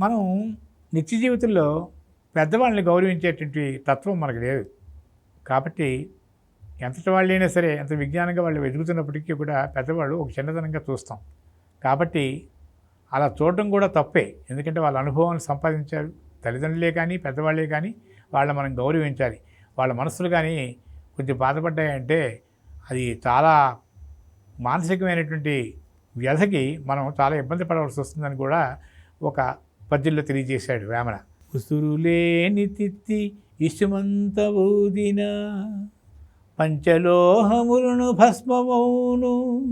మనం నిత్య జీవితంలో పెద్దవాళ్ళని గౌరవించేటువంటి తత్వం మనకు లేదు. కాబట్టి ఎంతటి వాళ్ళైనా సరే ఎంత విజ్ఞానంగా వాళ్ళు వెతుకుతున్నప్పటికీ కూడా పెద్దవాళ్ళు ఒక చిన్నతనంగా చూస్తాం. కాబట్టి అలా చూడడం కూడా తప్పే. ఎందుకంటే వాళ్ళ అనుభవాన్ని సంపాదించారు. తల్లిదండ్రులే కానీ పెద్దవాళ్ళే కానీ వాళ్ళని మనం గౌరవించాలి. వాళ్ళ మనసులు కానీ కొంచెం బాధపడ్డాయంటే అది చాలా మానసికమైనటువంటి వ్యధకి మనం చాలా ఇబ్బంది పడవలసి వస్తుందని కూడా ఒక పద్యంలో తెలియజేశాడు వేమన ఉసురులేని తిత్తి ఇసుమంత ఊదిన పంచలోహములను భస్మమౌను.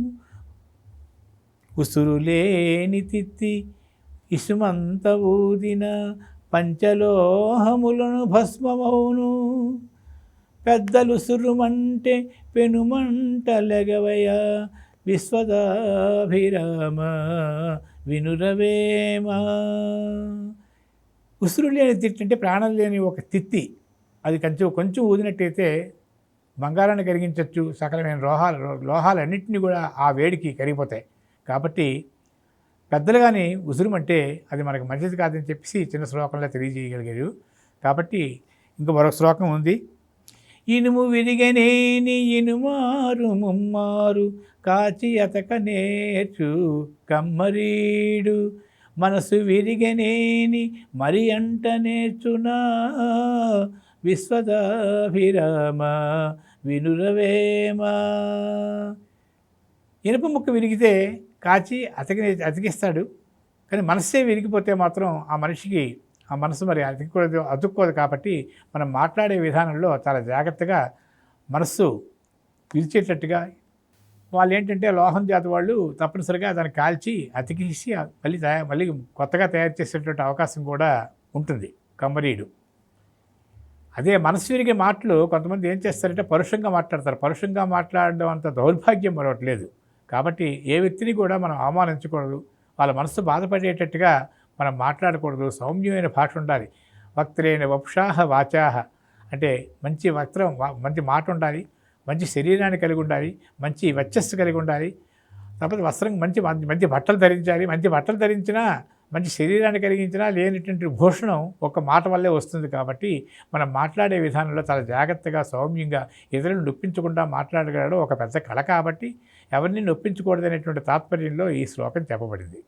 ఉసురులేని తిత్తి ఇసుమంత ఊదిన పంచలోహములను భస్మమౌను. పెద్దలు సురుమంటే పెనుమంటలెగవయ విశ్వదాభిరామ. వినురవేమ ఉసురు లేని తిత్తి అంటే ప్రాణం లేని ఒక తిత్తి. అది కొంచెం కొంచెం ఊదినట్టయితే బంగారాన్ని కరిగించవచ్చు సకలమైన లోహాలు లోహాలన్నింటినీ కూడా ఆ వేడికి కరిగిపోతాయి. కాబట్టి పెద్దలు కానీ ఉసురుమంటే అది మనకు మంచిది కాదని చెప్పేసి చిన్న శ్లోకంలో తెలియజేయగలిగారు. కాబట్టి ఇంక మరొక శ్లోకం ఉంది. ఇనుము విరిగనేని ఇనుమారు ముమ్మారు కాచి అతక నేర్చు కమ్మరీడు. మనసు విరిగనేని మరి అంట నేర్చునా? విశ్వదాభిరామ వినురవేమా? ఇనుప ముక్క విరిగితే కాచి అతకి అతికిస్తాడు. కానీ మనస్సే విరిగిపోతే మాత్రం ఆ మనిషికి ఆ మనసు మరి అతికూడదు అతుక్కోదు కాబట్టి మనం మాట్లాడే విధానంలో చాలా జాగ్రత్తగా మనస్సు విరిచేటట్టుగా వాళ్ళు ఏంటంటే లోహం జాతి వాళ్ళు తప్పనిసరిగా దాన్ని కాల్చి అతికిసి మళ్ళీ తయారు మళ్ళీ కొత్తగా తయారు చేసేటువంటి అవకాశం కూడా ఉంటుంది కమ్మరీడు అదే మనసు విరిగే మాటలు కొంతమంది ఏం చేస్తారంటే పరుషంగా మాట్లాడతారు. పరుషంగా మాట్లాడడం అంత దౌర్భాగ్యం మరొకటి లేదు. కాబట్టి ఏ వ్యక్తిని కూడా మనం అవమానించకూడదు. వాళ్ళ మనసు బాధపడేటట్టుగా మనం మాట్లాడకూడదు. సౌమ్యమైన భాష ఉండాలి. వక్తులైన వపుషాహ వాచాహ అంటే మంచి వక్త్రం మంచి మాట ఉండాలి. మంచి శరీరాన్ని కలిగి ఉండాలి మంచి వచ్చస్సు కలిగి ఉండాలి. కాకపోతే వస్త్రం మంచి మంచి బట్టలు ధరించాలి మంచి బట్టలు ధరించినా మంచి శరీరాన్ని కలిగించినా లేనటువంటి భూషణం ఒక మాట వల్లే వస్తుంది కాబట్టి మనం మాట్లాడే విధానంలో చాలా జాగ్రత్తగా సౌమ్యంగా ఇతరులను నొప్పించకుండా మాట్లాడగలడం ఒక పెద్ద కళ కాబట్టి ఎవరిని నొప్పించకూడదనేటువంటి తాత్పర్యంలో ఈ శ్లోకం చెప్పబడింది.